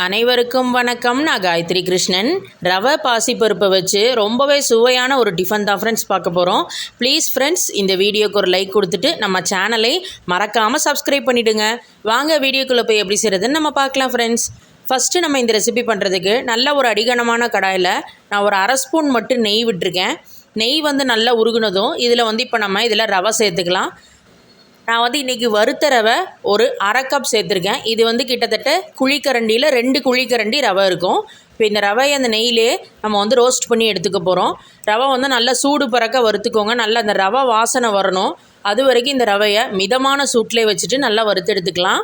அனைவருக்கும் வணக்கம். நான் காயத்ரி கிருஷ்ணன். ரவை பாசிப்பருப்பை வச்சு ரொம்பவே சுவையான ஒரு டிஃபன் தான் ஃப்ரெண்ட்ஸ் பார்க்க போகிறோம் ப்ளீஸ் ஃப்ரெண்ட்ஸ் இந்த வீடியோக்கு ஒரு லைக் கொடுத்துட்டு நம்ம சேனலை மறக்காமல் சப்ஸ்கிரைப் பண்ணிவிடுங்க வாங்க வீடியோக்குள்ளே போய் எப்படி செய்கிறதுன்னு நம்ம பார்க்கலாம் ஃப்ரெண்ட்ஸ் ஃபஸ்ட்டு நம்ம இந்த ரெசிபி பண்ணுறதுக்கு நல்ல ஒரு அடிகனமான கடாயில் நான் ஒரு அரை ஸ்பூன் மட்டும் நெய் விட்டுருக்கேன். நெய் வந்து நல்லா உருகுனதும் இதில் வந்து இப்போ நம்ம இதில் ரவை சேர்த்துக்கலாம். நான் வந்து இன்றைக்கி வறுத்த ரவை ஒரு அரை கப் சேர்த்துருக்கேன். இது வந்து கிட்டத்தட்ட குழிக்கரண்டியில் ரெண்டு குழிக்கரண்டி ரவை இருக்கும். இப்போ இந்த ரவையை அந்த நெய்யிலே நம்ம வந்து ரோஸ்ட் பண்ணி எடுத்துக்க போகிறோம் ரவை வந்து நல்லா சூடு பறக்க வறுத்துக்கோங்க. நல்லா அந்த ரவை வாசனை வரணும். அது வரைக்கும் இந்த ரவையை மிதமான சூட்டிலே வச்சுட்டு நல்லா வறுத்து எடுத்துக்கலாம்.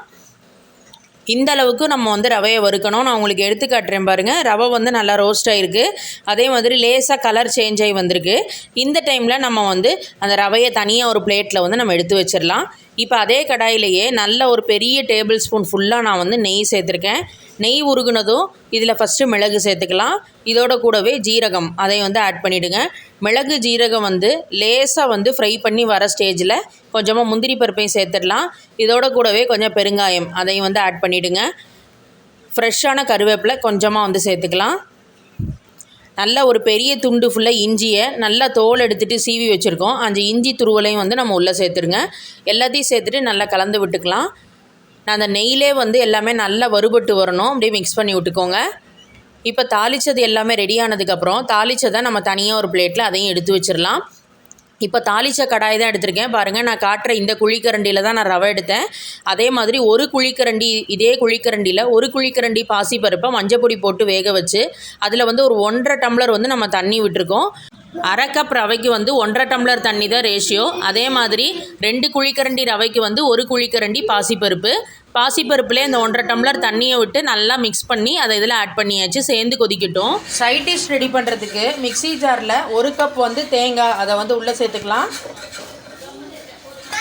இந்த அளவுக்கு நம்ம வந்து ரவையை வறுக்கணும். நான் உங்களுக்கு எடுத்து காட்டுறேன் பாருங்கள் ரவை வந்து நல்லா ரோஸ்ட் ஆகிருக்கு அதே மாதிரி லேசாக கலர் சேஞ்ச் ஆகி வந்திருக்கு. இந்த டைமில் நம்ம வந்து அந்த ரவையை தனியாக ஒரு பிளேட்டில் வந்து நம்ம எடுத்து வச்சிடலாம் இப்போ அதே கடாயிலேயே நல்ல ஒரு பெரிய டேபிள் ஸ்பூன் ஃபுல்லாக நான் வந்து நெய் சேர்த்துருக்கேன். நெய் உருகுனதும் இதில் ஃபஸ்ட்டு மிளகு சேர்த்துக்கலாம். இதோட கூடவே ஜீரகம் அதை வந்து ஆட் பண்ணிவிடுங்க மிளகு ஜீரகம் வந்து லேசாக வந்து ஃப்ரை பண்ணி வர ஸ்டேஜில் கொஞ்சமாக முந்திரி பருப்பையும் சேர்த்துடலாம். இதோட கூடவே கொஞ்சம் பெருங்காயம் அதையும் வந்து ஆட் பண்ணிவிடுங்க ஃப்ரெஷ்ஷான கருவேப்பிலை கொஞ்சமாக வந்து சேர்த்துக்கலாம். நல்ல ஒரு பெரிய துண்டு ஃபுல்லாக இஞ்சியை நல்லா தோல் எடுத்துகிட்டு சீவி வச்சுருக்கோம். அந்த இஞ்சி துருவலையும் வந்து நம்ம உள்ளே சேர்த்துருங்க எல்லாத்தையும் சேர்த்துட்டு நல்லா கலந்து விட்டுக்கலாம். நான் அந்த நெய்யிலே வந்து எல்லாமே நல்லா வறுபட்டு வரணும். அப்படியே மிக்ஸ் பண்ணி விட்டுக்கோங்க. இப்போ தாளித்தது எல்லாமே ரெடி ஆனதுக்கப்புறம் தாளித்ததை நம்ம தனியாக ஒரு பிளேட்டில் அதையும் எடுத்து வச்சிடலாம். இப்போ தாளிச்ச கடாய் தான் எடுத்திருக்கேன். பாருங்கள் நான் காட்டுற இந்த குழிக்கரண்டியில் தான் நான் ரவை எடுத்தேன். அதே மாதிரி ஒரு குழிக்கரண்டி இதே குழிக்கரண்டியில் ஒரு குழிக்கரண்டி பாசிப்பருப்பை மஞ்சப்பொடி போட்டு வேக வச்சு அதில் வந்து ஒரு ஒன்றரை டம்ளர் வந்து நம்ம தண்ணி விட்டுருக்கோம். அரை கப் ரவைக்கு வந்து ஒன்றரை டம்ளர் தண்ணி தான் ரேஷியோ அதே மாதிரி ரெண்டு குழிக்கரண்டி ரவைக்கு வந்து ஒரு குழிக்கரண்டி பாசிப்பருப்பு. பாசிப்பருப்புலேயே இந்த ஒன்றரை டம்ளர் தண்ணியை விட்டு நல்லா மிக்ஸ் பண்ணி அதை இதில் ஆட் பண்ணியாச்சு சேர்ந்து கொதிக்கட்டும். சைட் டிஷ் ரெடி பண்ணுறதுக்கு மிக்ஸி ஜாரில் ஒரு கப் வந்து தேங்காய் அதை வந்து உள்ளே சேர்த்துக்கலாம்.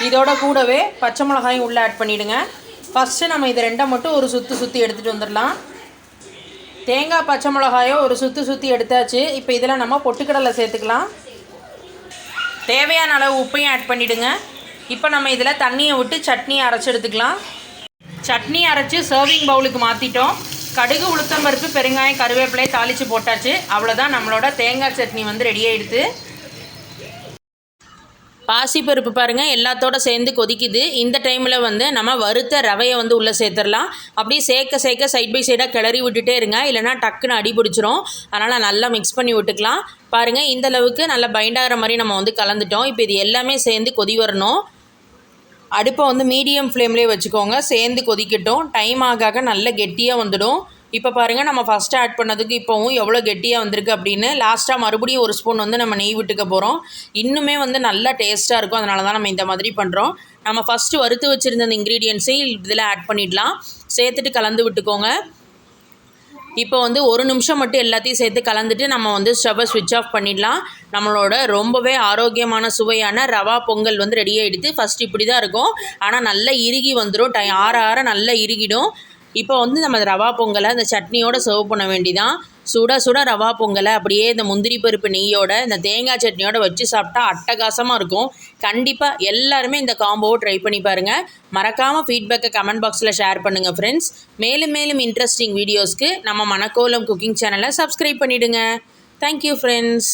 இதோட கூடவே பச்சை மிளகாயும் உள்ளே ஆட் பண்ணிவிடுங்க ஃபஸ்ட்டு நம்ம இதை ரெண்டை மட்டும் ஒரு சுற்றி சுற்றி எடுத்துகிட்டு வந்துடலாம். தேங்காய் பச்சை மிளகாயோ ஒரு சுற்றி சுற்றி எடுத்தாச்சு. இப்போ இதில் நம்ம பொட்டுக்கடலை சேர்த்துக்கலாம். தேவையான அளவு உப்பையும் ஆட் பண்ணிவிடுங்க இப்போ நம்ம இதில் தண்ணியை விட்டு சட்னி அரைச்சி எடுத்துக்கலாம். சட்னி அரைச்சி சர்விங் பவுலுக்கு மாற்றிட்டோம் கடுகு உளுத்தம்பருப்பு பெருங்காயம் கருவேப்பிலையை தாளித்து போட்டாச்சு. அவ்வளோதான் நம்மளோட தேங்காய் சட்னி வந்து ரெடி ஆகிடுது பாசிப்பருப்பு பாருங்கள் எல்லாத்தோட சேர்ந்து கொதிக்குது. இந்த டைமில் வந்து நம்ம வறுத்த ரவையை வந்து உள்ளே சேர்த்துடலாம். அப்படியே சேர்க்க சேர்க்க சைட் பை சைடாக கிளறி விட்டுட்டே இருங்க. இல்லைனா டக்குன்னு அடி பிடிச்சிரும். அதனால் நல்லா மிக்ஸ் பண்ணி விட்டுக்கலாம். பாருங்கள் இந்த அளவுக்கு நல்லா பைண்டாகிற மாதிரி நம்ம வந்து கலந்துட்டோம். இப்போ இது எல்லாமே சேர்ந்து கொதி வரணும். அடுப்பை வந்து மீடியம் ஃப்ளேம்லேயே வச்சுக்கோங்க. சேர்ந்து கொதிக்கட்டும். டைம் ஆக ஆக நல்ல கெட்டியாக வந்துடும். இப்போ பாருங்கள் நம்ம ஃபஸ்ட்டு ஆட் பண்ணதுக்கு இப்போவும் எவ்வளோ கெட்டியாக வந்திருக்கு அப்படின்னு லாஸ்ட்டாக மறுபடியும் ஒரு ஸ்பூன் வந்து நம்ம நெய் விட்டுக்க போகிறோம் இன்னுமே வந்து நல்லா டேஸ்ட்டாக இருக்கும் அதனால தான் நம்ம இந்த மாதிரி பண்ணுறோம் நம்ம ஃபஸ்ட்டு வறுத்து வச்சுருந்த அந்த இன்க்ரீடியன்ஸையும் இதில் ஆட் பண்ணிடலாம். சேர்த்துட்டு கலந்து விட்டுக்கோங்க. இப்போ வந்து ஒரு நிமிஷம் மட்டும் எல்லாத்தையும் சேர்த்து கலந்துட்டு நம்ம வந்து ஸ்டவ்வை ஸ்விட்ச் ஆஃப் பண்ணிடலாம். நம்மளோட ரொம்பவே ஆரோக்கியமான சுவையான ரவா பொங்கல் வந்து ரெடி ஆகிடுது ஃபஸ்ட் இப்படி தான் இருக்கும். ஆனால் நல்லா இறுகி வந்துடும் டை ஆற ஆற நல்லா இறுகிடும். இப்போ வந்து நம்ம ரவா பொங்கலை அந்த சட்னியோடு சர்வ் பண்ண வேண்டிதான். சுட சுட ரவா பொங்கலை அப்படியே இந்த முந்திரி பருப்பு நெய்யோட இந்த தேங்காய் சட்னியோட வச்சு சாப்பிட்டா அட்டகாசமாக இருக்கும். கண்டிப்பாக எல்லாருமே இந்த காம்போவை ட்ரை பண்ணி பாருங்கள் மறக்காமல் ஃபீட்பேக்கை கமெண்ட் பாக்ஸில் ஷேர் பண்ணுங்கள் ஃப்ரெண்ட்ஸ் மேலும் மேலும் இன்ட்ரெஸ்டிங் வீடியோஸ்க்கு நம்ம மணக்கோலம் குக்கிங் சேனலை சப்ஸ்கிரைப் பண்ணிவிடுங்க தேங்க்யூ ஃப்ரெண்ட்ஸ்